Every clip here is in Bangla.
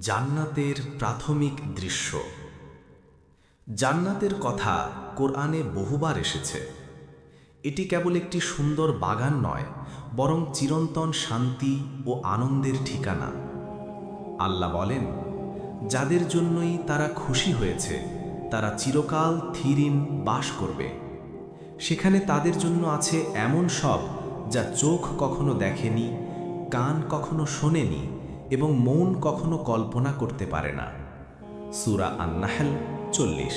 জান্নাতের প্রাথমিক দৃশ্য। জান্নাতের কথা কোরআনে বহুবার এসেছে। এটি কেবল একটি সুন্দর বাগান নয়, বরং চিরন্তন শান্তি ও আনন্দের ঠিকানা। আল্লাহ বলেন, যাদের জন্যই তারা খুশি হয়েছে, তারা চিরকাল থিরিন বাস করবে। সেখানে তাদের জন্য আছে এমন সব যা চোখ কখনো দেখেনি, কান কখনো শোনেনি এবং মন কখনো কল্পনা করতে পারে না। সুরা আন্নাহেল চল্লিশ।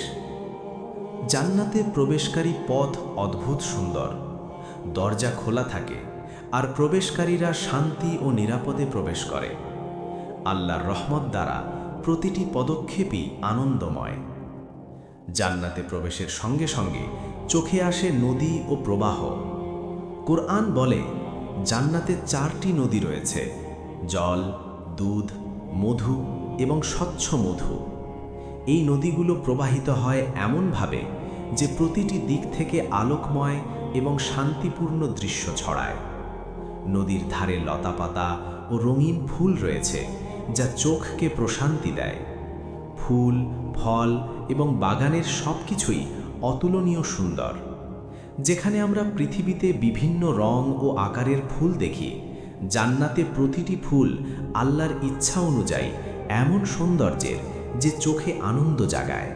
জান্নাতে প্রবেশকারী পথ অদ্ভুত সুন্দর। দরজা খোলা থাকে আর প্রবেশকারীরা শান্তি ও নিরাপদে প্রবেশ করে। আল্লাহর রহমত দ্বারা প্রতিটি পদক্ষেপই আনন্দময়। জান্নাতে প্রবেশের সঙ্গে সঙ্গে চোখে আসে নদী ও প্রবাহ। কোরআন বলে, জান্নাতে চারটি নদী রয়েছে, জল দুধ, মধু এবং স্বচ্ছ মধু। এই নদীগুলো প্রবাহিত হয় এমনভাবে যে প্রতিটি দিক থেকে আলোকময় এবং শান্তিপূর্ণ দৃশ্য ছড়ায়। নদীর ধারে লতাপাতা ও রঙিন ফুল রয়েছে যা চোখকে প্রশান্তি দেয়। ফুল, ফল এবং বাগানের সব কিছুই অতুলনীয় সুন্দর। যেখানে আমরা পৃথিবীতে বিভিন্ন রং ও আকারের ফুল দেখি জান্নাতে প্রতিটি ফুল আল্লাহর ইচ্ছা অনুযায়ী এমন সৌন্দর্যের যে চোখে আনন্দ জাগায়।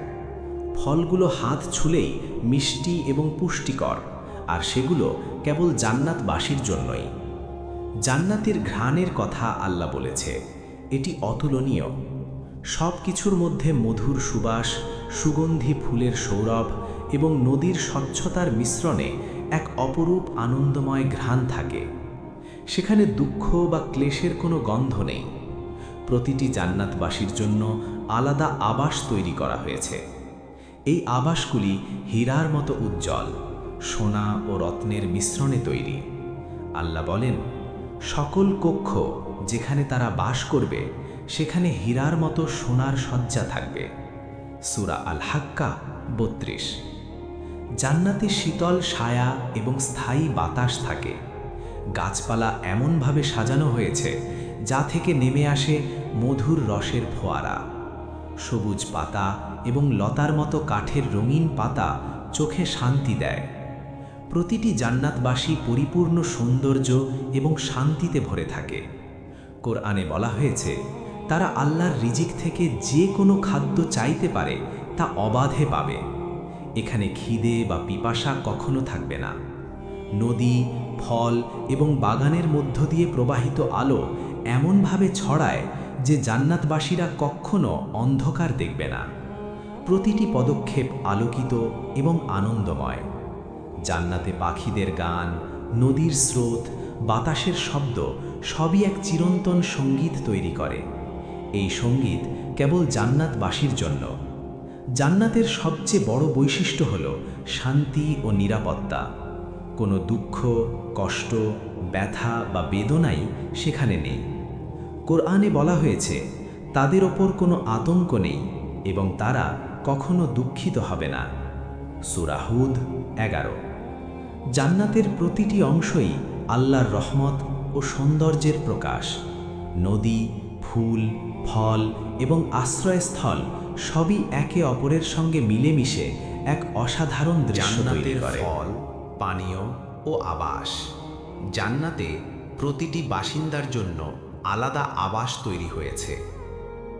ফলগুলো হাত ছুলেই মিষ্টি এবং পুষ্টিকর, আর সেগুলো কেবল জান্নাতবাসীর জন্যই। জান্নাতের ঘ্রাণের কথা আল্লাহ বলেছে, এটি অতুলনীয়। সব কিছুর মধ্যে মধুর সুবাস, সুগন্ধি ফুলের সৌরভ এবং নদীর স্বচ্ছতার মিশ্রণে এক অপরূপ আনন্দময় ঘ্রাণ থাকে। সেখানে দুঃখ বা ক্লেশের কোনো গন্ধ নেই। প্রতিটি জান্নাতবাসীর জন্য আলাদা আবাস তৈরি করা হয়েছে। এই আবাসগুলি হীরার মতো উজ্জ্বল, সোনা ও রত্নের মিশ্রণে তৈরি। আল্লাহ বলেন, সকল কক্ষ যেখানে তারা বাস করবে, সেখানে হীরার মতো সোনার সজ্জা থাকবে। সুরা আল হাক্কা বত্রিশ। জান্নাতে শীতল ছায়া এবং স্থায়ী বাতাস থাকে। গাছপালা এমনভাবে সাজানো হয়েছে যা থেকে নেমে আসে মধুর রসের ফোয়ারা। সবুজ পাতা এবং লতার মতো কাঠের রঙিন পাতা চোখে শান্তি দেয়। প্রতিটি জান্নাতবাসী পরিপূর্ণ সৌন্দর্য এবং শান্তিতে ভরে থাকে। কোরআনে বলা হয়েছে, তারা আল্লাহর রিজিক থেকে যে কোনো খাদ্য চাইতে পারে তা অবাধে পাবে। এখানে খিদে বা পিপাসা কখনো থাকবে না। নদী ফল এবং বাগানের মধ্য দিয়ে প্রবাহিত আলো এমনভাবে ছড়ায় যে জান্নাতবাসীরা কখনো অন্ধকার দেখবে না। প্রতিটি পদক্ষেপ আলোকিত এবং আনন্দময়। জান্নাতে পাখিদের গান, নদীর স্রোত, বাতাসের শব্দ সবই এক চিরন্তন সংগীত তৈরি করে। এই সংগীত কেবল জান্নাতবাসীর জন্য। জান্নাতের সবচেয়ে বড় বৈশিষ্ট্য হল শান্তি ও নিরাপত্তা। কোনো দুঃখ কষ্ট ব্যথা বা বেদনাই সেখানে নেই। কোরআনে বলা হয়েছে তাদের ওপর কোনো আতঙ্ক নেই এবং তারা কখনো দুঃখিত হবে না। সুরাহুদ এগারো। জান্নাতের প্রতিটি অংশই আল্লাহর রহমত ও সৌন্দর্যের প্রকাশ। নদী ফুল ফল এবং আশ্রয়স্থল সবই একে অপরের সঙ্গে মিলেমিশে এক অসাধারণ দৃশ্য তৈরি করে। ফল পানীয় ও আবাস। জান্নাতে প্রতিটি বাসিন্দার জন্য আলাদা আবাস তৈরি হয়েছে।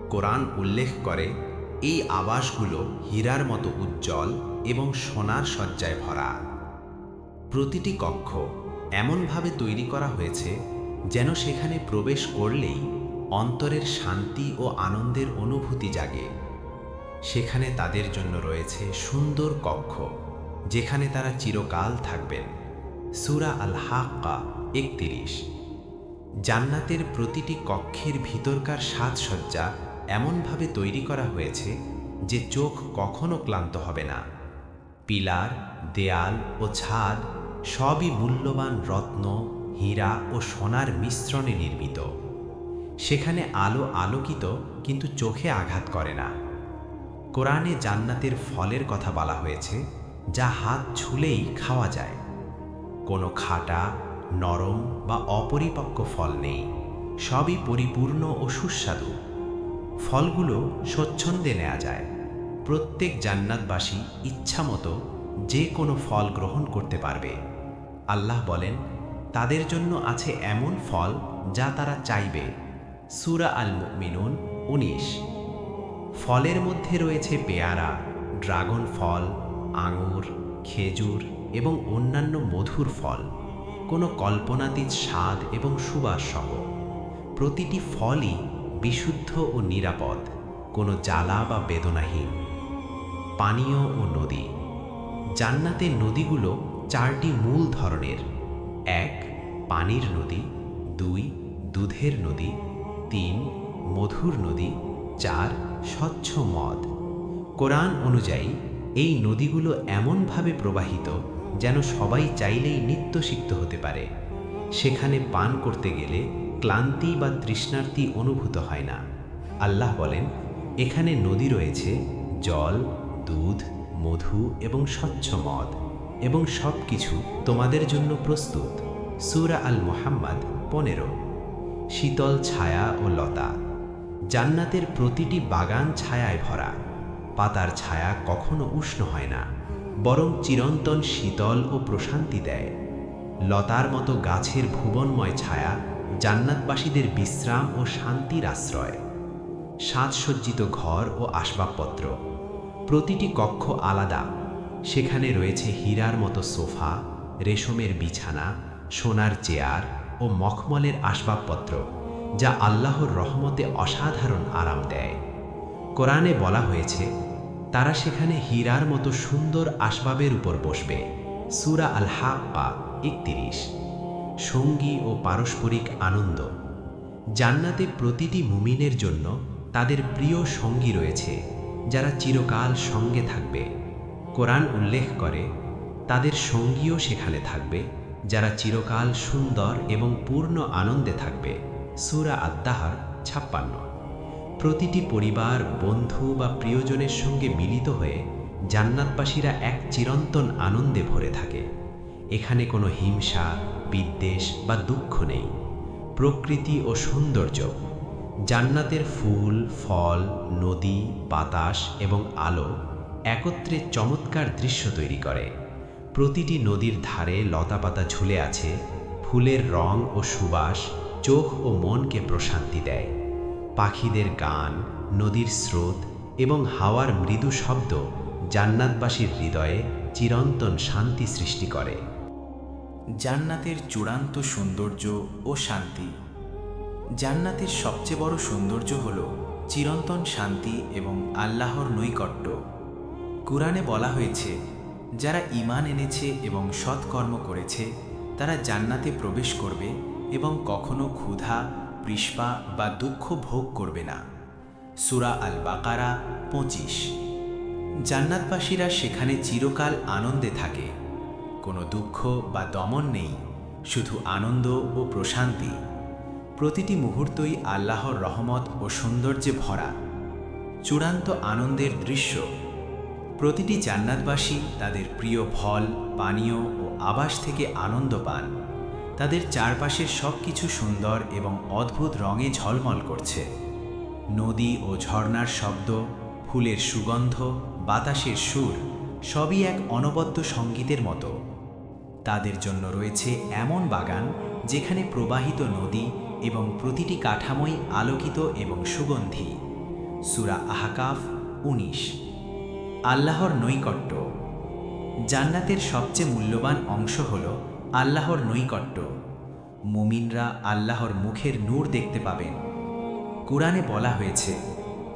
কোরআন উল্লেখ করে, এই আবাসগুলো হীরার মতো উজ্জ্বল এবং সোনার সজ্জায় ভরা। প্রতিটি কক্ষ এমনভাবে তৈরি করা হয়েছে যেন সেখানে প্রবেশ করলেই অন্তরের শান্তি ও আনন্দের অনুভূতি জাগে। সেখানে তাদের জন্য রয়েছে সুন্দর কক্ষ। যেখানে তারা চিরকাল থাকবেন। সুরা আল হাক্কা একত্রিশ। জান্নাতের প্রতিটি কক্ষের ভিতরকার সাজসজ্জা এমনভাবে তৈরি করা হয়েছে যে চোখ কখনো ক্লান্ত হবে না। পিলার, দেয়াল ও ছাদ সবই মূল্যবান রত্ন, হীরা ও সোনার মিশ্রণে নির্মিত। সেখানে আলো আলোকিত কিন্তু চোখে আঘাত করে না। কোরআনে জান্নাতের ফলের কথা বলা হয়েছে যা হাত ছুলেই খাওয়া যায়। কোনো খাটা, নরম বা অপরিপক্ক ফল নেই। সবই পরিপূর্ণ ও সুস্বাদু। ফলগুলো স্বচ্ছন্দে নেওয়া যায়। প্রত্যেক জান্নাতবাসী ইচ্ছামতো যে কোনো ফল গ্রহণ করতে পারবে। আল্লাহ বলেন, তাদের জন্য আছে এমন ফল যা তারা চাইবে। সুরা আল মিনুন উনিশ। ফলের মধ্যে রয়েছে পেয়ারা, ড্রাগন ফল আঙুর, খেজুর এবং অন্যান্য মধুর ফল। কোনো কল্পনাতীত স্বাদ এবং সুবাস সহ। প্রতিটি ফলই বিশুদ্ধ ও নিরাপদ, কোনো জ্বালা বা বেদনাহীন। পানীয় ও নদী। জান্নাতের নদীগুলো চারটি মূল ধরনের। এক, পানির নদী। দুই, দুধের নদী। তিন, মধুর নদী। চার, স্বচ্ছ মদ। কোরআন অনুযায়ী এই নদীগুলো এমনভাবে প্রবাহিত যেন সবাই চাইলেই নিত্যসিক্ত হতে পারে। সেখানে পান করতে গেলে ক্লান্তি বা তৃষ্ণার্তি অনুভূত হয় না। আল্লাহ বলেন, এখানে নদী রয়েছে, জল, দুধ, মধু এবং স্বচ্ছ মদ এবং সব কিছু তোমাদের জন্য প্রস্তুত। সুরা আল মোহাম্মদ পনেরো। শীতল ছায়া ও লতা। জান্নাতের প্রতিটি বাগান ছায়ায় ভরা। পাতার ছায়া কখনো উষ্ণ হয় না, বরং চিরন্তন শীতল ও প্রশান্তি দেয়। লতার মতো গাছের ভুবনময় ছায়া জান্নাতবাসীদের বিশ্রাম ও শান্তির আশ্রয়। সাজসজ্জিত ঘর ও আসবাবপত্র, প্রতিটি কক্ষ আলাদা, সেখানে রয়েছে হীরার মতো সোফা, রেশমের বিছানা, সোনার চেয়ার ও মখমলের আসবাবপত্র, যা আল্লাহর রহমতে অসাধারণ আরাম দেয়। কোরআনে বলা হয়েছে, তারা সেখানে হীরার মতো সুন্দর আসবাবের উপর বসবে। সুরা আল হাক্কা একতিরিশ। সঙ্গী ও পারস্পরিক আনন্দ। জান্নাতে প্রতিটি মুমিনের জন্য তাদের প্রিয় সঙ্গী রয়েছে, যারা চিরকাল সঙ্গে থাকবে। কোরআন উল্লেখ করে, তাদের সঙ্গীও সেখানে থাকবে, যারা চিরকাল সুন্দর এবং পূর্ণ আনন্দে থাকবে। সুরা আত্মাহার ছাপ্পান্ন। প্রতিটি পরিবার, বন্ধু বা প্রিয়জনের সঙ্গে মিলিত হয়ে জান্নাতবাসীরা এক চিরন্তন আনন্দে ভরে থাকে। এখানে কোনো হিংসা, বিদ্বেষ বা দুঃখ নেই। প্রকৃতি ও সৌন্দর্য, জান্নাতের ফুল, ফল, নদী, বাতাস এবং আলো একত্রে চমৎকার দৃশ্য তৈরি করে। প্রতিটি নদীর ধারে লতাপাতা ঝুলে আছে, ফুলের রং ও সুবাস চোখ ও মনকে প্রশান্তি দেয়। পাখিদের গান, নদীর স্রোত এবং হাওয়ার মৃদু শব্দ জান্নাতবাসীর হৃদয়ে চিরন্তন শান্তি সৃষ্টি করে। জান্নাতের চূড়ান্ত সৌন্দর্য ও শান্তি। জান্নাতের সবচেয়ে বড় সৌন্দর্য হল চিরন্তন শান্তি এবং আল্লাহর নৈকট্য। কুরআনে বলা হয়েছে, যারা ঈমান এনেছে এবং সৎকর্ম করেছে, তারা জান্নাতে প্রবেশ করবে এবং কখনো ক্ষুধা পৃষ্পা বা দুঃখ ভোগ করবে না। সুরা আল বাকারা পঁচিশ। জান্নাতবাসীরা সেখানে চিরকাল আনন্দে থাকে। কোনো দুঃখ বা দমন নেই, শুধু আনন্দ ও প্রশান্তি। প্রতিটি মুহূর্তই আল্লাহর রহমত ও সৌন্দর্যে ভরা। চূড়ান্ত আনন্দের দৃশ্য। প্রতিটি জান্নাতবাসী তাদের প্রিয় ফল, পানীয় ও আবাস থেকে আনন্দ পান। তাদের চারপাশের সব কিছু সুন্দর এবং অদ্ভুত রঙে ঝলমল করছে। নদী ও ঝর্ণার শব্দ, ফুলের সুগন্ধ, বাতাসের সুর, সবই এক অনবদ্য সঙ্গীতের মতো। তাদের জন্য রয়েছে এমন বাগান যেখানে প্রবাহিত নদী এবং প্রতিটি কাঠামোই আলোকিত এবং সুগন্ধি। সুরা আহাকাফ উনিশ। আল্লাহর নৈকট্য। জান্নাতের সবচেয়ে মূল্যবান অংশ হল আল্লাহর নৈকট্য। মুমিনরা আল্লাহর মুখের নূর দেখতে পাবেন। কোরআনে বলা হয়েছে,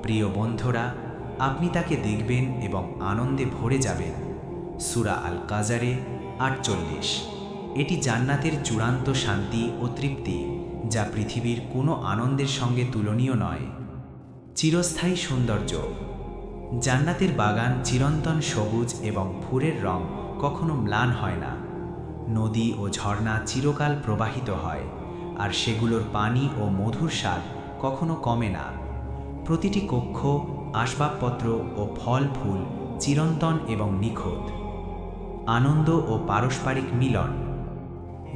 প্রিয় বন্ধুরা, আপনি তাকে দেখবেন এবং আনন্দে ভরে যাবেন। সুরা আল কাজারে আটচল্লিশ। এটি জান্নাতের চূড়ান্ত শান্তি ও তৃপ্তি, যা পৃথিবীর কোনো আনন্দের সঙ্গে তুলনীয় নয়। চিরস্থায়ী সৌন্দর্য। জান্নাতের বাগান চিরন্তন সবুজ এবং ফুরের রং কখনো ম্লান হয় না। নদী ও ঝর্ণা চিরকাল প্রবাহিত হয়, আর সেগুলোর পানি ও মধুর স্বাদ কখনো কমে না। প্রতিটি কক্ষ, আসবাবপত্র ও ফল ফুল চিরন্তন এবং নিখুঁত। আনন্দ ও পারস্পরিক মিলন।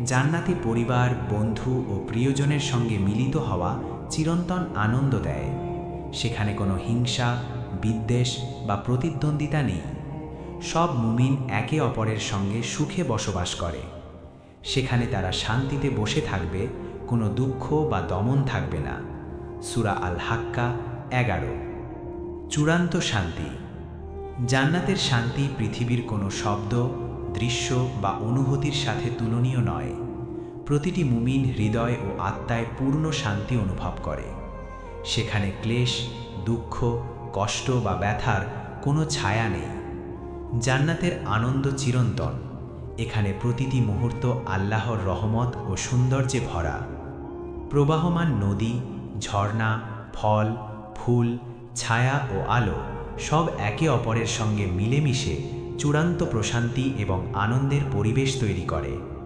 জান্নাতে পরিবার, বন্ধু ও প্রিয়জনের সঙ্গে মিলিত হওয়া চিরন্তন আনন্দ দেয়। সেখানে কোনো হিংসা, বিদ্বেষ বা প্রতিদ্বন্দ্বিতা নেই। সব মুমিন একে অপরের সঙ্গে সুখে বসবাস করে। সেখানে তারা শান্তিতে বসে থাকবে, কোনো দুঃখ বা দমন থাকবে না। সুরা আল হাক্কা এগারো। চূড়ান্ত শান্তি। জান্নাতের শান্তি পৃথিবীর কোনো শব্দ, দৃশ্য বা অনুভূতির সাথে তুলনীয় নয়। প্রতিটি মুমিন হৃদয় ও আত্মায় পূর্ণ শান্তি অনুভব করে। সেখানে ক্লেশ, দুঃখ, কষ্ট বা ব্যথার কোনো ছায়া নেই। জান্নাতের আনন্দ চিরন্তন। এখানে প্রতিটি মুহূর্ত আল্লাহর রহমত ও সৌন্দর্যে ভরা। প্রবাহমান নদী, ঝর্ণা, ফল, ফুল, ছায়া ও আলো সব একে অপরের সঙ্গে মিলেমিশে চূড়ান্ত প্রশান্তি এবং আনন্দের পরিবেশ তৈরি করে।